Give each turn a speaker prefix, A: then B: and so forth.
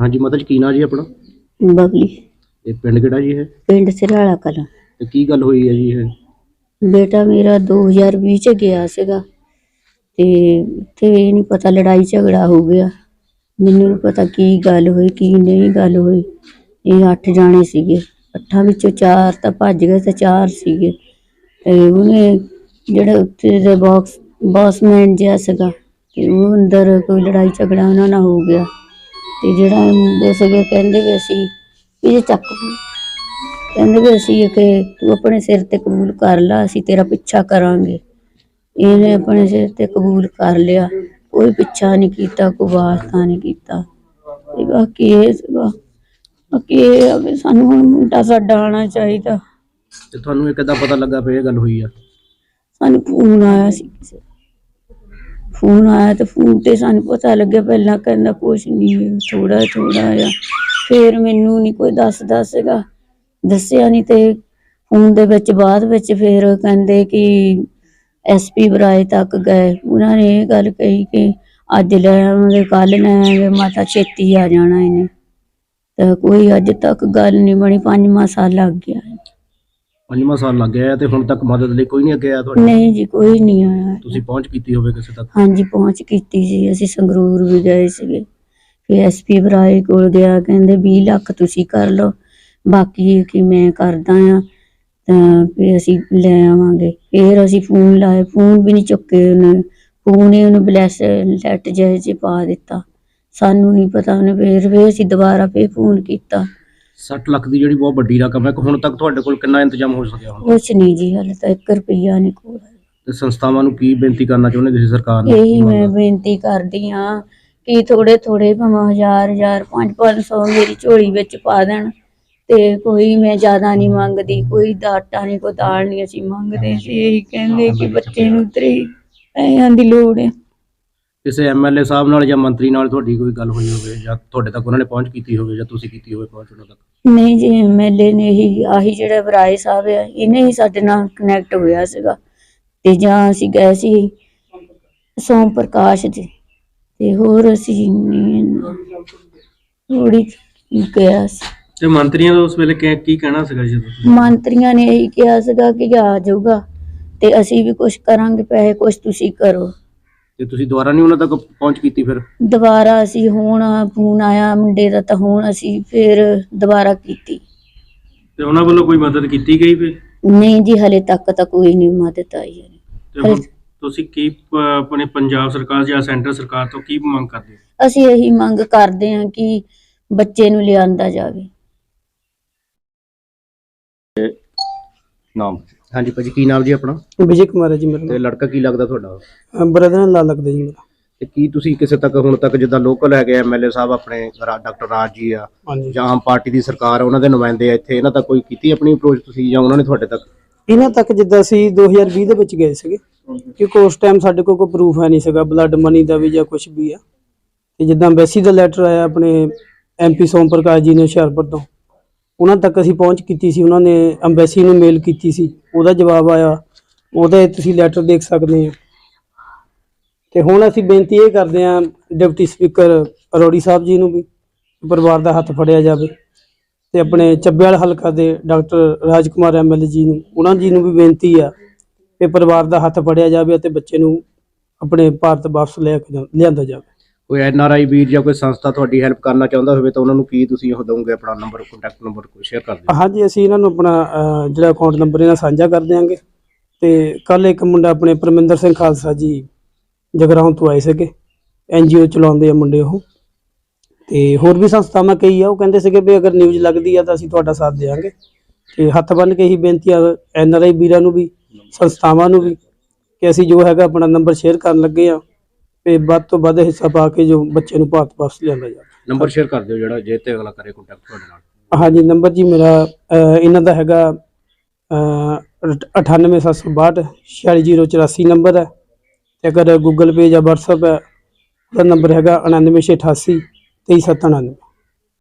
A: ਹਾਂਜੀ ਮਾਤਾ ਜੀ ਕੀ ਨਾਂ ਜੀ ਆਪਣਾ?
B: ਬਬਲੀ।
A: ਇਹ ਪਿੰਡ ਕਿਹੜਾ ਜੀ ਇਹ?
B: ਪਿੰਡ ਸਿਰਾਲਾ ਕਲਾਂ।
A: ਤੇ ਕੀ ਗੱਲ ਹੋਈ ਹੈ ਜੀ ਇਹ?
B: ਬੇਟਾ ਮੇਰਾ 2020 ਚ ਗਿਆ ਸੀਗਾ। ਤੇ ਤੇ ਇਹ ਨਹੀਂ ਪਤਾ ਲੜਾਈ ਝਗੜਾ ਹੋ ਗਿਆ। ਮੈਨੂੰ ਨਹੀਂ ਪਤਾ ਕੀ ਗੱਲ ਹੋਈ ਕੀ ਨਹੀਂ ਗੱਲ ਹੋਈ। ਇਹ ਅੱਠ ਜਾਣੇ ਸੀਗੇ। ਅੱਠਾਂ ਵਿੱਚੋਂ ਚਾਰ ਤਾਂ ਭੱਜ ਗਏ ਤੇ ਚਾਰ ਸੀਗੇ। ਤੇ ਉਹਨੇ ਜਿਹੜਾ ਉੱਤੇ ਦੇ ਬਾਕਸ ਬਾਸਮੈਨ ਜਿਹਾ ਸੀਗਾ। ਤੇ ਉਹ ਅੰਦਰ ਕੋਈ ਲੜਾਈ ਝਗੜਾ ਉਹਨਾਂ ਨਾਲ ਹੋ ਗਿਆ। ਤੇ ਜਿਹੜਾ ਮੁੰਡੇ ਸੀਗੇ ਕਹਿੰਦੇ ਵੀ ਅਸੀਂ ਇਹ ਚੱਕ ਕਹਿੰਦੇ ਵੀ ਅਸੀਂ ਕਿ ਤੂੰ ਆਪਣੇ ਸਿਰ ਤੇ ਕਬੂਲ ਕਰ ਲਾ ਅਸੀਂ ਤੇਰਾ ਪਿੱਛਾ ਕਰਾਂਗੇ। ਇਹਨੇ ਆਪਣੇ ਸਿਰ ਤੇ ਕਬੂਲ ਕਰ ਲਿਆ। ਕੋਈ ਪਿੱਛਾ ਨਹੀਂ ਕੀਤਾ ਕੋਈ ਵਾਸਤਾ ਨਹੀਂ ਕੀਤਾ। ਤੇ ਬਾਕੀ ਇਹ ਸੀਗਾ। ਬਾਕੀ ਇਹ ਆ ਵੀ ਸਾਨੂੰ ਹੁਣ ਮੁੰਡਾ ਸਾਡਾ ਆਉਣਾ ਚਾਹੀਦਾ।
A: ਤੇ ਤੁਹਾਨੂੰ ਇਹ ਕਿੱਦਾਂ ਪਤਾ ਲੱਗਾ ਵੀ ਇਹ ਗੱਲ ਹੋਈ ਆ।
B: ਸਾਨੂੰ ਫੋਨ ਆਇਆ ਸੀ ਕਿਸੇ ਦਾ। ਫੋਨ ਆਇਆ ਤੇ ਫੋਨ ਤੇ ਸਾਨੂੰ ਪਤਾ ਲੱਗਿਆ ਪਹਿਲਾਂ ਕਹਿੰਦਾ ਕੁਛ ਨਹੀਂ ਥੋੜਾ ਥੋੜਾ ਆ ਫਿਰ ਮੈਨੂੰ ਨਹੀਂ ਕੋਈ ਦੱਸਦਾ ਸੀਗਾ ਦੱਸਿਆ ਨਹੀਂ ਤੇ ਫੋਨ ਦੇ ਵਿੱਚ ਬਾਅਦ ਵਿੱਚ ਫਿਰ ਕਹਿੰਦੇ ਕਿ ਐਸਪੀ ਬਰਾਏ ਤੱਕ ਗਏ। ਉਹਨਾਂ ਨੇ ਇਹ ਗੱਲ ਕਹੀ ਕਿ ਅੱਜ ਲੈ ਆਵਾਂਗੇ ਕੱਲ ਲੈ ਆਵਾਂਗੇ, ਮਾਤਾ ਛੇਤੀ ਆ ਜਾਣਾ ਇਹਨੇ। ਤਾਂ ਕੋਈ ਅੱਜ ਤੱਕ ਗੱਲ ਨਹੀਂ ਬਣੀ ਪੰਜਵਾਂ ਸਾਲ ਲੱਗ ਗਿਆ।
A: ਪੰਜਵਾਂ ਸਾਲ ਲੱਗ ਗਿਆ ਹੈ ਤੇ ਹੁਣ ਤੱਕ ਮਦਦ ਲਈ ਕੋਈ ਨਹੀਂ ਅੱਗੇ ਆਇਆ ਤੁਹਾਡੇ?
B: ਨਹੀਂ ਜੀ ਕੋਈ ਨਹੀਂ ਆਇਆ।
A: ਤੁਸੀਂ ਪਹੁੰਚ ਕੀਤੀ ਹੋਵੇ ਕਿਸੇ ਤੱਕ?
B: ਹਾਂਜੀ ਪਹੁੰਚ ਕੀਤੀ ਸੀ ਅਸੀਂ ਸੰਗਰੂਰ ਵੀ ਗਏ ਸੀਗੇ। ਫਿਰ ਐਸਪੀ ਬਰਾਏ ਕੋਲ ਗਿਆ ਕਹਿੰਦੇ 20 ਲੱਖ ਤੁਸੀਂ ਕਰ ਲਓ। ਬਾਕੀ ਕਿ ਮੈਂ ਕਰਦਾ ਆ ਤਾਂ ਫਿਰ ਅਸੀਂ ਲੈ ਆਵਾਂਗੇ। ਫਿਰ ਅਸੀਂ ਫੋਨ ਲਾਏ ਫੋਨ ਵੀ ਨਹੀਂ ਚੁੱਕੇ ਉਹਨੇ। ਫੋਨ ਹੀ ਉਹਨੂੰ ਬਲੈਸ ਲੈਟ ਜਿਹੇ ਚ ਪਾ ਦਿੱਤਾ। ਸਾਨੂੰ ਨਹੀਂ ਪਤਾ ਉਹਨੇ ਫਿਰ ਫਿਰ ਅਸੀਂ ਦੁਬਾਰਾ ਫਿਰ ਫੋਨ ਕੀਤਾ।
A: 60 ਲੱਖ ਦੀ ਜਿਹੜੀ ਬਹੁਤ ਵੱਡੀ ਰਕਮ ਹੈ ਕਿ ਹੁਣ ਤੱਕ ਤੁਹਾਡੇ ਕੋਲ ਕਿੰਨਾ ਇੰਤਜ਼ਾਮ ਹੋ ਸਕਿਆ ਹੁਣ?
B: ਕੁਛ ਨਹੀਂ ਜੀ ਹਾਲੇ ਤਾਂ 1 ਰੁਪਈਆ ਨਹੀਂ ਕੋਲ
A: ਤੇ ਸੰਸਥਾਵਾਂ ਨੂੰ ਕੀ ਬੇਨਤੀ ਕਰਨਾ ਚਾਹੁੰਦੇ ਤੁਸੀਂ ਸਰਕਾਰ ਨੂੰ?
B: ਇਹੀ ਮੈਂ ਬੇਨਤੀ ਕਰਦੀ ਹਾਂ ਕਿ ਥੋੜੇ ਥੋੜੇ ਭਾਵੇਂ ਹਜ਼ਾਰ ਹਜ਼ਾਰ ਪੰਜ ਪੰਜ ਸੌ ਮੇਰੀ ਝੋਲੀ ਵਿੱਚ ਪਾ ਦੇਣ ਤੇ ਕੋਈ ਮੈਂ ਜ਼ਿਆਦਾ ਨਹੀਂ ਮੰਗਦੀ ਕੋਈ ਆਟਾ ਨਹੀਂ ਕੋਈ ਦਾਲ ਨਹੀਂ ਅਸੀਂ ਮੰਗਦੇ ਸੀ ਇਹੀ ਕਹਿੰਦੇ ਕਿ ਬੱਚੇ ਨੂੰ ਤੇਰੇ ਪੈਸਿਆਂ ਦੀ ਲੋੜ ਹੈ
A: ਕਿਸੇ ਐਮਐਲਏ ਸਾਹਿਬ ਨਾਲ ਜਾਂ ਮੰਤਰੀ ਨਾਲ ਤੁਹਾਡੀ ਕੋਈ ਗੱਲ ਹੋਈ ਹੋਵੇ ਜਾਂ ਤੁਹਾਡੇ ਤੱਕ ਉਹਨਾਂ ਨੇ ਪਹੁੰਚ ਕੀਤੀ ਹੋਵੇ ਜਾਂ ਤੁਸੀਂ ਕੀਤੀ ਹੋਵੇ ਪਹੁੰਚ ਉਹਨਾਂ ਤੱਕ?
B: ਨਹੀਂ ਜੀ ਐਮਐਲਏ ਨੇ ਹੀ ਆਹੀ ਜਿਹੜਾ ਬਰਾਏ ਸਾਹਿਬ ਹੈ ਇਹਨੇ ਹੀ ਸਾਡੇ ਨਾਲ ਕਨੈਕਟ ਹੋਇਆ ਸੀਗਾ। ਤੇ ਜਾਂ ਅਸੀਂ ਗਏ ਸੀ ਸੋਮ ਪ੍ਰਕਾਸ਼ ਦੇ ਤੇ ਹੋਰ ਅਸੀਂ ਥੋੜੀ ਗਿਆ ਸੀ।
A: ਤੇ ਮੰਤਰੀਆਂ ਦਾ ਉਸ ਵੇਲੇ ਕੀ ਕਹਿਣਾ ਸੀਗਾ ਜੀ
B: ਮੰਤਰੀਆਂ ਨੇ ਇਹੀ ਕਿਹਾ ਸੀਗਾ ਕਿ ਆ ਜਾਊਗਾ ਤੇ ਅਸੀਂ ਵੀ ਕੁਝ ਕਰਾਂਗੇ ਪੈਸੇ ਕੁਝ ਤੁਸੀਂ ਕਰੋ।
A: ਤੇ ਤੁਸੀਂ ਦੁਬਾਰਾ ਨਹੀਂ ਉਹਨਾਂ ਤੱਕ ਪਹੁੰਚ ਕੀਤੀ ਫਿਰ?
B: ਦੁਬਾਰਾ ਅਸੀਂ ਹੁਣ ਫੋਨ ਆਇਆ ਮੁੰਡੇ ਦਾ ਤਾਂ ਹੁਣ ਅਸੀਂ ਫਿਰ ਦੁਬਾਰਾ ਕੀਤੀ।
A: ਤੇ ਉਹਨਾਂ ਵੱਲੋਂ ਕੋਈ ਮਦਦ ਕੀਤੀ ਗਈ ਫਿਰ?
B: ਨਹੀਂ ਜੀ ਹਲੇ ਤੱਕ ਤਾਂ ਕੋਈ ਨਹੀਂ ਮਦਦ ਆਈ ਹੈ
A: ਤੇ ਹੁਣ ਤੁਸੀਂ ਕੀ ਪ- ਆਪਣੇ ਪੰਜਾਬ ਸਰਕਾਰ ਜਾਂ ਸੈਂਟਰ ਸਰਕਾਰ ਤੋਂ ਕੀ ਮੰਗ ਕਰਦੇ ਹੋ?
B: ਅਸੀਂ ਇਹੀ ਮੰਗ ਕਰਦੇ ਹਾਂ ਕਿ ਬੱਚੇ ਨੂੰ ਲਿਆਂਦਾ ਜਾਵੇ।
A: ਨਾਮ। ਹਾਂਜੀ ਭਾਜੀ ਕੀ ਨਾਮ ਜੀ ਆਪਣਾ?
C: ਵਿਜੇ ਕੁਮਾਰ ਹੈ ਜੀ ਮੇਰਾ
A: ਤੇ ਲੜਕਾ ਕੀ ਲੱਗਦਾ ਤੁਹਾਡਾ?
C: ਨਾਮ ਬ੍ਰਦਰ ਨਾਲ ਲੱਗਦਾ ਜੀ ਮੇਰਾ।
A: ਤੇ ਕੀ ਤੁਸੀਂ ਕਿਸੇ ਤੱਕ ਹੁਣ ਤੱਕ ਜਿੱਦਾਂ ਲੋਕਲ ਹੈਗੇ ਐਮਐਲਏ ਸਾਹਿਬ ਆਪਣੇ ਰਾ- ਡਾਕਟਰ ਰਾਜ ਜੀ ਆ
C: ਹਾਂਜੀ।
A: ਜਾਂ ਆਮ ਪਾਰਟੀ ਦੀ ਸਰਕਾਰ ਆ, ਉਹਨਾਂ ਦੇ ਨੁਮਾਇੰਦੇ ਆ ਇੱਥੇ ਇਹਨਾਂ ਤੱਕ ਕੋਈ ਕੀਤੀ ਆਪਣੀ ਅਪਰੋਚ ਤੁਸੀਂ ਜਾਂ ਉਹਨਾਂ ਨੇ ਤੁਹਾਡੇ ਤੱਕ?
C: ਇਹਨਾਂ ਤੱਕ ਜਿੱਦਾਂ ਅਸੀਂ 2020 ਦੇ ਵਿੱਚ ਗਏ ਸੀਗੇ ਕਿਉਂਕਿ ਉਸ ਟਾਈਮ ਸਾਡੇ ਕੋਲ ਕੋਈ ਪ੍ਰੂਫ ਹੈ ਨਹੀਂ ਸੀਗਾ ਬਲੱਡ ਮਨੀ ਦਾ ਵੀ ਜਾਂ ਕੁਝ ਵੀ ਆ। ਤੇ ਜਿੱਦਾਂ ਐਮਬੈਸੀ ਦਾ ਲੈਟਰ ਆਇਆ ਆਪਣੇ ਐਮਪੀ ਸੋਮ ਪ੍ਰਕਾਸ਼ ਜੀ ਨੇ ਹੁਸ਼ਿਆਰਪੁਰ ਤੋਂ ਉਹਨਾਂ ਤੱਕ ਅਸੀਂ ਪਹੁੰਚ ਕੀਤੀ ਸੀ, ਉਹਨਾਂ ਨੇ ਐਮਬੈਸੀ ਨੂੰ ਮੇਲ ਕੀਤੀ ਸੀ, ਉਹਦਾ ਜਵਾਬ ਆਇਆ, ਉਹਦੇ ਤੁਸੀਂ ਲੈਟਰ ਦੇਖ ਸਕਦੇ ਆ ਤੇ ਹੁਣ ਅਸੀਂ ਬੇਨਤੀ ਇਹ ਕਰਦੇ ਹਾਂ, ਡਿਪਟੀ ਸਪੀਕਰ ਅਰੋੜੀ ਸਾਹਿਬ ਜੀ ਨੂੰ ਵੀ ਪਰਿਵਾਰ ਦਾ ਹੱਥ ਫੜਿਆ ਜਾਵੇ ਤੇ ਆਪਣੇ ਚੱਬੇਵਾਲ ਹਲਕਾ ਦੇ ਡਾਕਟਰ ਰਾਜਕੁਮਾਰ ਐਮਐਲਏ ਜੀ ਨੂੰ, ਉਹਨਾਂ ਜੀ ਨੂੰ ਵੀ ਬੇਨਤੀ ਆ ਕਿ ਪਰਿਵਾਰ ਦਾ ਹੱਥ ਫੜਿਆ ਜਾਵੇ ਅਤੇ ਬੱਚੇ ਨੂੰ ਆਪਣੇ ਭਾਰਤ ਵਾਪਸ ਲੈ ਕੇ ਲਿਆਂਦਾ ਜਾਵੇ।
A: ਕੋਈ ਆਈ ਵੀਰ ਜਾਂ ਕੋਈ ਸੰਸਥਾ ਤੁਹਾਡੀ ਹੈਲਪ ਕਰਨਾ ਚਾਹੁੰਦਾ ਹੋਵੇ ਤਾਂ ਉਹਨਾਂ ਨੂੰ ਕੀ ਤੁਸੀਂ ਉਹ ਦੋਗੇ ਆਪਣਾ ਨੰਬਰ ਕੰਟੈਕਟ ਨੰਬਰ ਕੋਈ ਸ਼ੇਅਰ ਕਰ ਦਿਓ?
C: ਹਾਂਜੀ ਅਸੀਂ ਇਹਨਾਂ ਨੂੰ ਆਪਣਾ ਅਹ, ਜਿਹੜਾ ਅਕਾਊਂਟ ਨੰਬਰ ਇਹਨਾਂ ਸਾਂਝਾ ਕਰ ਦਿਆਂਗੇ। ਤੇ ਕੱਲ ਇੱਕ ਮੁੰਡਾ ਆਪਣੇ ਪਰਮਿੰਦਰ ਸਿੰਘ ਖਾਲਸਾ ਜੀ ਜਗਰਾਉਂ ਤੋਂ ਆਏ ਸੀਗੇ। ਐਨਜੀਓ ਚਲਾਉਂਦੇ ਆ ਮੁੰਡੇ ਉਹ। ਤੇ ਹੋਰ ਵੀ ਸੰਸਥਾਵਾਂ ਕਈ ਆ ਉਹ ਕਹਿੰਦੇ ਸੀਗੇ ਵੀ ਅਗਰ ਨਿਊਜ਼ ਲੱਗਦੀ ਆ ਤਾਂ ਅਸੀਂ ਤੁਹਾਡਾ ਸਾਥ ਦੇਵਾਂਗੇ ਤੇ ਹੱਥ ਬੰਨ ਕੇ ਹੀ ਬੇਨਤੀ ਆ ਐਨਆਰਆਈ ਵੀਰਾਂ ਨੂੰ ਵੀ ਸੰਸਥਾਵਾਂ ਨੂੰ ਵੀ ਕਿ ਅਸੀਂ ਜੋ ਹੈਗਾ ਆਪਣਾ ਨੰਬਰ ਸ਼ੇਅਰ ਕਰਨ ਲੱਗੇ ਆ। ਤੇ ਵੱਧ ਤੋਂ ਵੱਧ ਹਿੱਸਾ ਪਾ ਕੇ ਜੋ ਬੱਚੇ ਨੂੰ ਭਾਰਤ ਵਾਪਸ ਲਿਆਂਦਾ ਜਾਵੇ।
A: ਨੰਬਰ ਸ਼ੇਅਰ ਕਰ ਦਿਓ ਜਿਹੜਾ ਜੇ ਤੇ ਅਗਲਾ ਕਰੇ ਕੰਟੈਕਟ ਤੁਹਾਡੇ ਨਾਲ।
C: ਹਾਂਜੀ ਨੰਬਰ ਜੀ ਮੇਰਾ ਅਹ, ਇਹਨਾਂ ਦਾ ਹੈਗਾ ਅਹ, 98762 46084 ਨੰਬਰ ਹੈ। ਤੇ ਅਗਰ ਗੂਗਲ ਪੇ ਜਾਂ WhatsApp ਹੈ ਉਹਦਾ ਨੰਬਰ ਹੈਗਾ 9988 2399